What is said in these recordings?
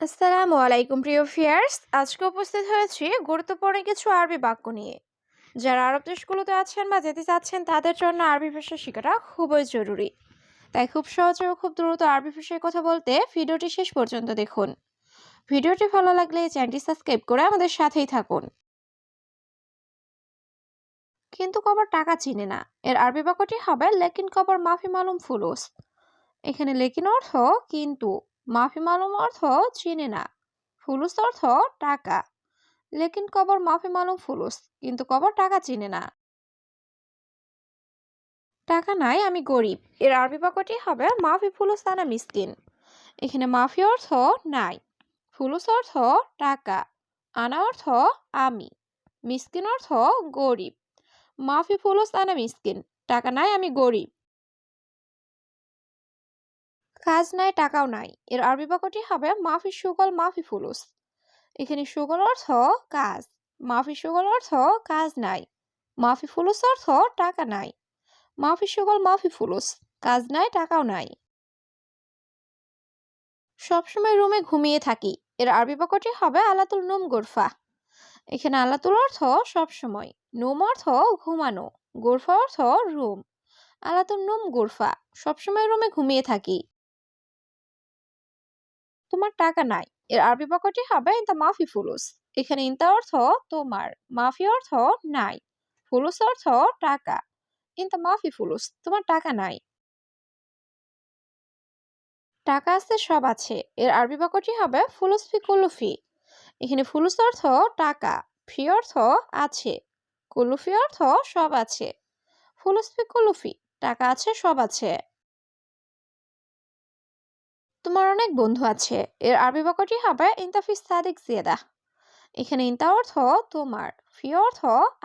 আসসালামু আলাইকুম, প্রিয় ফিয়ার্স আজকে উপস্থিত হয়েছি গুরুত্বপূর্ণ কিছু আরবি বাক্য নিয়ে। যারা আরব দেশগুলোতে আছেন বা যেতে চাচ্ছেন, তাদের জন্য আরবি ভাষা শেখাটা খুবই জরুরি। তাই খুব সহজে ও খুব দ্রুত আরবি ভাষায় কথা বলতে ভিডিওটি শেষ পর্যন্ত দেখুন। ভিডিওটি ভালো লাগলে চ্যানেলটি সাবস্ক্রাইব করে আমাদের সাথেই থাকুন। কিন্তু কবর টাকা চিনে না। এর আরবি বাক্যটি হবে, লেকিন কবর মাফি মালুম ফুলুস। এখানে লেকিন অর্থ কিন্তু। মাফি মালুম অর্থ চিনে না, ফুলুস অর্থ টাকা। লেকিন কবর মাফি মালুম ফুলুস, কিন্তু কবর টাকা চিনে না। টাকা নাই, আমি গরিব। এর আরবি বাক্যটি হবে, মাফি ফুলুস আনা মিসকিন। এখানে মাফি অর্থ নাই, ফুলুস অর্থ টাকা, আনা অর্থ আমি, মিসকিন অর্থ গরিব। মাফি ফুলুস আনা মিসকিন, টাকা নাই, আমি গরিব। কাজ নাই, টাকাও নাই। এর আরবি বাক্যটি হবে মাফি সুগল, মাফি ফুলুস। এখানে সুগল অর্থ কাজ, মাফি সুগল অর্থ কাজ নাই, মাফি ফুলুস অর্থ টাকা নাই, মাফি সুগল, মাফি ফুলুস, কাজ নাই, টাকাও নাই। সবসময় রুমে ঘুমিয়ে থাকি। এর আরবি বাক্যটি হবে আলাতুল নুম গোরফা। এখানে আলাতুল অর্থ সবসময়, নুম অর্থ ঘুমানো, গোরফা অর্থ রুম। আলাতুল নুম গোরফা, সবসময় রুমে ঘুমিয়ে থাকি। তোমার টাকা নাই। এর আরবি বাক্যটি হবে ইনতা মাফি ফুলুস। এখানে ইনতা অর্থ তোমার। মাফি অর্থ নাই। ফুলুস অর্থ টাকা। ইনতা মাফি ফুলুস। তোমার টাকা নাই। টাকা আছে, সব আছে। এর আরবি বাক্যটি হবে ফুলুস ফি কুলুফি এখানে ফুলুস অর্থ টাকা। ফি অর্থ আছে। কুলুফি অর্থ সব আছে। ফুলুস ফি কুলুফি টাকা আছে, সব আছে। তোমার অনেক বন্ধু আছে। এর আরবি বাক্যটি হবে ইনতাফি সাদিক জিয়াদা এখানে ইনতা অর্থ তোমার, ফি অর্থ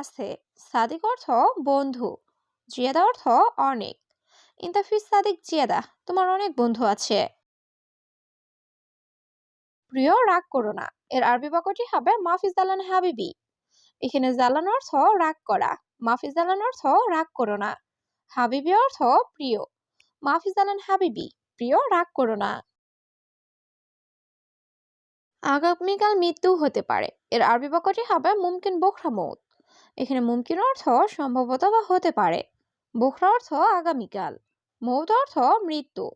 আছে, সাদিক অর্থ বন্ধু, জিয়াদা অর্থ অনেক। ইনতাফি সাদিক জিয়াদা তোমার অনেক বন্ধু আছে। প্রিয়, রাগ করো না। এর আরবি বাক্যটি হবে মাফিজ জালান হাবিবি এখানে জালান অর্থ রাগ করা মাফিজ জালান অর্থ রাগ করো না হাবিবি অর্থ প্রিয় মাফিজ জালান হাবিবি প্রিয় রাগ করো না। আগামীকাল মৃত্যু হতে পারে। এর আরবি বাক্যটি হবে মুমকিন বোখরা মৌত এখানে মুমকিন অর্থ সম্ভবত বা হতে পারে। বোখরা অর্থ আগামীকাল মৌত অর্থ মৃত্যু।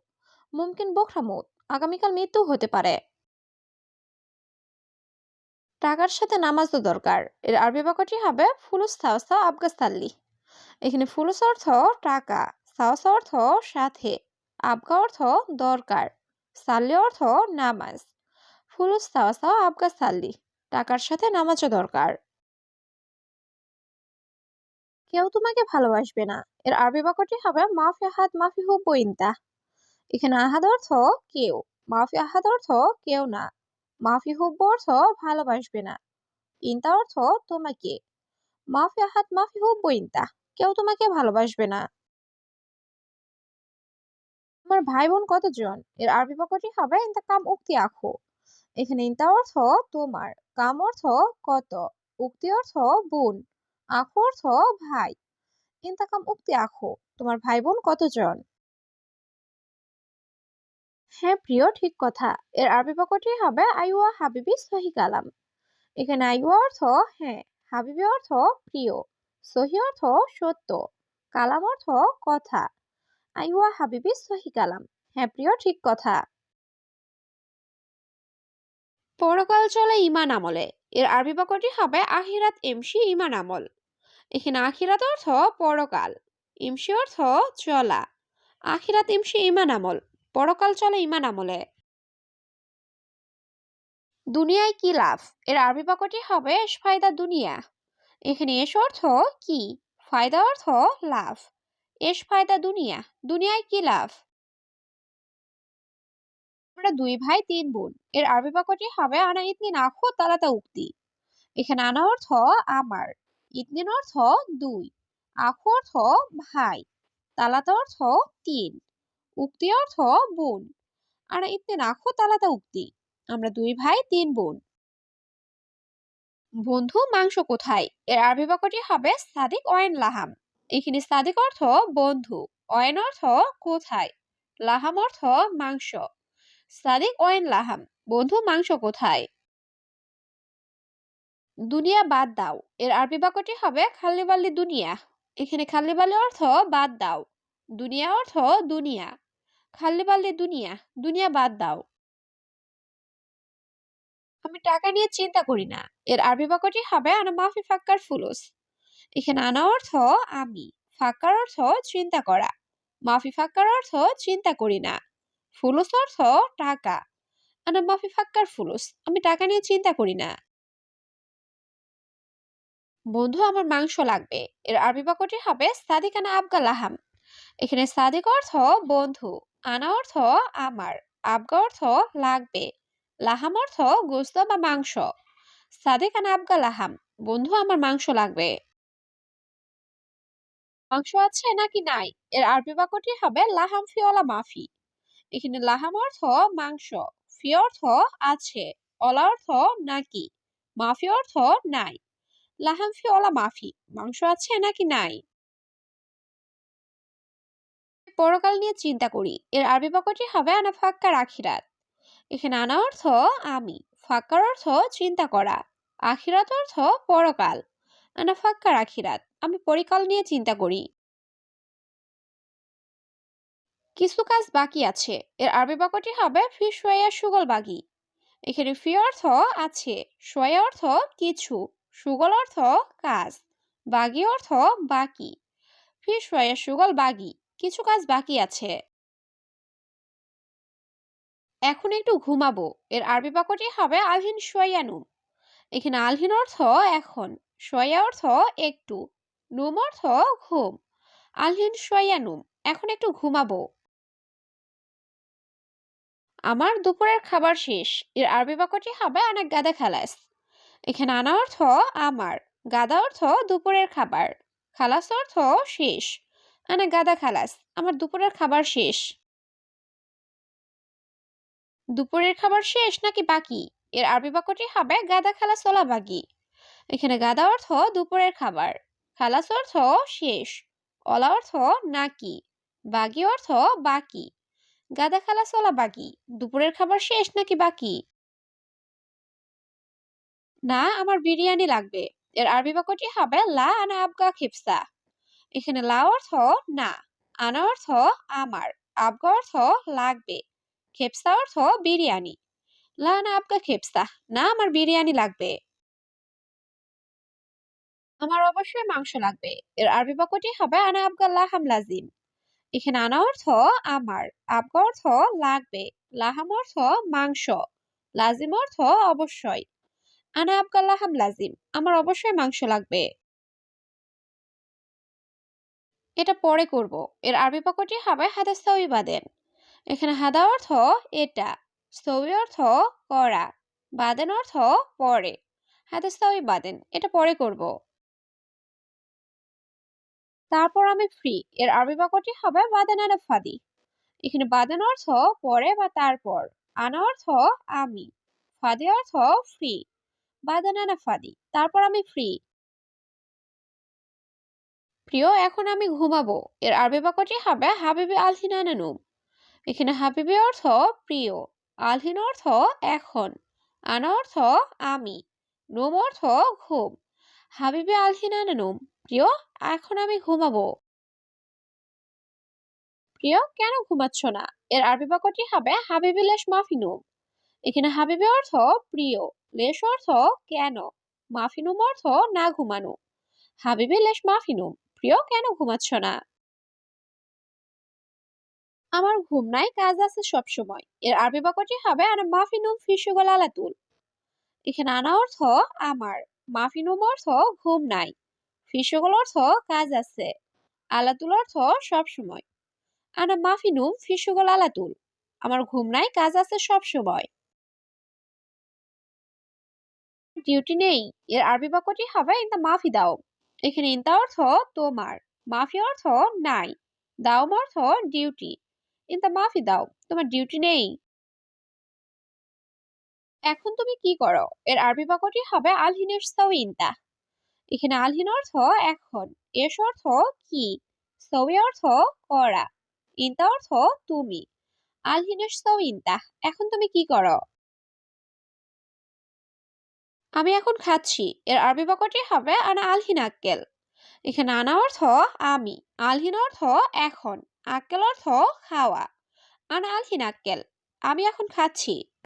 মুমকিন বোখরা মৌত আগামীকাল মৃত্যু হতে পারে। টাকার সাথে নামাজ তো দরকার। এর আরবি বাক্যটি হবে ফুলুস সাওসা আবগাস্তাল্লি এখানে ফুলুস অর্থ টাকা, সাওসা অর্থ সাথে। আবগা অর্থ দরকার, সাল্লি অর্থ নামাজ। ফুলুস সাওসা আবগা সাল্লি, টাকার সাথে নামাজও দরকার। কেউ তোমাকে ভালোবাসবে না। এর আরবি বাক্যটি হবে মাফি আহাদ মাফি হুব্বু ইনতা এখানে আহাদ অর্থ কেউ, মাফি আহাদ অর্থ কেউ না। মাফি হুব্বু অর্থ ভালোবাসবে না। ইনতা অর্থ তোমাকে। মাফি আহাদ মাফি হুব্বু ইনতা কেউ তোমাকে ভালোবাসবে না। তোমার ভাই বোন কতজন? এর আরবি বাক্যটি হবে, ইনতা কাম উক্তি আখো। এখানে ইনতা অর্থ তোমার, কাম অর্থ কত, উক্তি অর্থ বোন, আখো অর্থ ভাই। ইনতা কাম উক্তি আখো। তোমার ভাই বোন কতজন? হ্যাঁ প্রিয়, ঠিক কথা। এর আরবি বাক্যটি হবে আইওয়া হাবিবি সহি কালাম। এখানে আইওয়া অর্থ হ্যাঁ হাবিবি অর্থ প্রিয়, সহি অর্থ সত্য, কালাম অর্থ কথা। আইওয়া হাবিবি সহি কালাম। হ্যাঁ প্রিয়, ঠিক কথা। পরকাল চলে ইমান আমলে। এর আরবি বাক্যটি হবে আহিরাত এমসি ইমান আমল। এখানে আখিরাত অর্থ পরকাল ইমসি অর্থ চলা। আখিরাত ইমসি ইমান আমল, পরকাল চলে ইমান আমলে। দুনিয়ায় কি লাভ? এর আরবি বাক্যটি হবে ফায়দা দুনিয়া। এখানে এস অর্থ কি? ফায়দা অর্থ লাভ। এস ফায়দা দুনিয়া, দুনিয়ায় কি লাভ? আমরা দুই ভাই, তিন বোন। এর আরবি বাক্যটি হবে, আনা ইতনিন আখো তালাতা উক্তি। এখানে আনা অর্থ, আমার। ইতনিন অর্থ, দুই। আখো অর্থ, ভাই। তালাতা অর্থ, তিন। উক্তি অর্থ, বোন। আনা ইতনিন আখো তালাতা উক্তি। আমরা দুই ভাই, তিন বোন। বন্ধু, মাংস কোথায়? এর আরবি বাক্যটি হবে, সাদিক অয়েন লাহাম। এখানে সাদিক অর্থ বন্ধু, অয়েন অর্থ কোথায়? লাহাম অর্থ মাংস। সাদিক ওয়েন লাহাম, বন্ধু, মাংস কোথায়? দুনিয়া বাদ দাও। এর আরবি বাক্যটি হবে খাল্লিবাল্লি দুনিয়া। এখানে খাল্লিবাল্লি অর্থ বাদ দাও। দুনিয়া অর্থ দুনিয়া। খাল্লিবাল্লি দুনিয়া দুনিয়া বাদ দাও। আমি টাকা নিয়ে চিন্তা করি না। এর আরবি বাক্যটি হবে আনা মাফি ফাক্কার ফুলুস। এখানে আনা অর্থ আমি ফাক্কার অর্থ চিন্তা করা, মাফি ফাক্কার অর্থ চিন্তা করি না, ফুলুস অর্থ টাকা, আনা মাফি ফাক্কার ফুলুস, আমি টাকা নিয়ে চিন্তা করি না। বন্ধু, আমার মাংস লাগবে, এর আরবি বাক্যটি হবে সাদিক আনা আবগা লাহাম, এখানে সাদিক অর্থ বন্ধু, আনা অর্থ আমার, আবগা অর্থ লাগবে, লাহাম অর্থ গোস্ত বা মাংস, সাদিক আনা আবগা লাহাম, বন্ধু, আমার মাংস লাগবে। মাংস আছে নাকি নাই? এর আরবি বাক্যটি হবে লাহাম ফিওলা মাফি। এখানে লাহাম অর্থ মাংস, ফি অর্থ আছে অলা অর্থ নাকি, মাফি অর্থ নাই। লাহাম ফিওলা মাফি, মাংস আছে নাকি নাই? পরকাল নিয়ে চিন্তা করি। এর আরবি বাক্যটি হবে আনা ফাক্কার আখিরাত। এখানে আনা অর্থ আমি, ফাক্কার অর্থ চিন্তা করা, আখিরাত অর্থ পরকাল, আনা ফাক্কার আখিরাত। আমি পরিকাল নিয়ে চিন্তা করি। কিছু কাজ বাকি আছে। এর আরবি বাক্যটি হবে ফি সোয়া সুগল বাগি। এখানে ফি অর্থ আছে সোয়া অর্থ কিছু, সুগল অর্থ কাজ, বাগি অর্থ বাকি। ফি সোয়া সুগল বাগি, কিছু কাজ বাকি আছে। এখন একটু ঘুমাবো। এর আরবি বাক্যটি হবে আলহিন সোয়ানুম এখানে আলহিন অর্থ এখন সোয়া অর্থ একটু। নুম অর্থ ঘুম আলহিন সোয়ানুম এখন একটু ঘুমাবো। আমার দুপুরের খাবার শেষ। এর আরবি বাক্যটি হবে অনেক গাদা খালাস। এখানে আনা অর্থ আমার, গাদা অর্থ দুপুরের খাবার, খালাস অর্থ শেষ। আনা গাদা খালাস, আমার দুপুরের খাবার শেষ। দুপুরের খাবার শেষ নাকি বাকি? এর আরবি বাক্যটি হবে গাদা খালাস ওলা বাকি এখানে গাদা অর্থ দুপুরের খাবার খালাস অর্থ শেষ, অলা অর্থ নাকি বাগি অর্থ বাকি, গাদা খালাস ওলা বাকি, দুপুরের খাবার শেষ নাকি বাকি? না, আমার বিরিয়ানি লাগবে, এর আরবি বাক্যটি হবে লা আনা আবগা খিপসা, এখানে লা অর্থ না, আনা অর্থ আমার, আবগা অর্থ লাগবে, খেপসা অর্থ বিরিয়ানি, লা আনা আবগা খেপসা, না, আমার বিরিয়ানি লাগবে। আমার অবশ্যই মাংস লাগবে। এর আরবি বাক্যটি হবে, আনা আবগা লাহাম লাজিম এখানে আনা অর্থ আমার। আবগা অর্থ লাগবে। লাহাম অর্থ মাংস। লাজিম অর্থ অবশ্যই। আনা আবগা লাহাম লাজিম আমার অবশ্যই মাংস লাগবে। এটা পরে করব। এর আরবি বাক্যটি হবে, হাদা সৌই বাদেন। এখানে হাদা অর্থ এটা। সৌই অর্থ করা। বাদেন অর্থ পরে। হাদা সৌই বাদেন। এটা পরে করব। তারপর আমি ফ্রি এর আরবি বাক্যটি হবে বাদেন আনা ফাদি। এখানে বাদান অর্থ পরে বা তারপর, আনা অর্থ আমি, ফাদি অর্থ ফ্রি বাদেন আনা ফাদি। তারপর আমি ফ্রি প্রিয়, এখন আমি ঘুমাবো, এর আরবি বাক্যটি হবে হাবিবি আলহিনানুম এখানে হাবিবি অর্থ প্রিয়, আলহিন অর্থ এখন, আনা অর্থ আমি, নুম অর্থ ঘুম, হাবিবি আলহিনানুম প্রিয়, এখন আমি ঘুমাবো। প্রিয়, কেন ঘুমাচ্ছ না? এর আরবি বাক্যটি হবে হাবিবি লেশ মাফিনুম। এখানে হাবিবি অর্থ প্রিয়, লেশ অর্থ কেন? মাফিনুম অর্থ না ঘুমানো। হাবিবি লেশ মাফিনুম, প্রিয়, কেন ঘুমাচ্ছ না? আমার ঘুম নাই, কাজ আছে সব সময়। এর আরবি বাক্যটি হবে আনা মাফিনুম ফিসুগল আলাতুল এখানে আনা অর্থ আমার, মাফিনুম অর্থ ঘুম নাই। ফিসুগল অর্থ কাজ আছে। আলাতুল অর্থ সব সময়। আনা মাফিনুম ফিসুগল আলাতুল। আমার ঘুম নাই কাজ আছে সব সময়। ডিউটি নেই। এর আরবি বাক্যটি হবে ইনতা মাফি দাও এখানে ইনতা অর্থ তোমার মাফি অর্থ নাই দাওম অর্থ ডিউটি ইনতা মাফি দাও তোমার ডিউটি নেই। এখন তুমি কি করো? এর আরবি বাক্যটি হবে আলহিনের সাউ ইনতা এখানে আলহিন অর্থ এখন এস অর্থ কি? সৌই অর্থ করা, ইনতা অর্থ তুমি। আলহিনের ইনতা, এখন তুমি কি করো? আমি এখন খাচ্ছি, এর আরবি বাক্যটি হবে আনা আলহিন আক্কেল। এখানে আনা অর্থ আমি, আলহিন অর্থ এখন, আক্কেল অর্থ খাওয়া। আনা আলহিন আক্কেল, আমি এখন খাচ্ছি।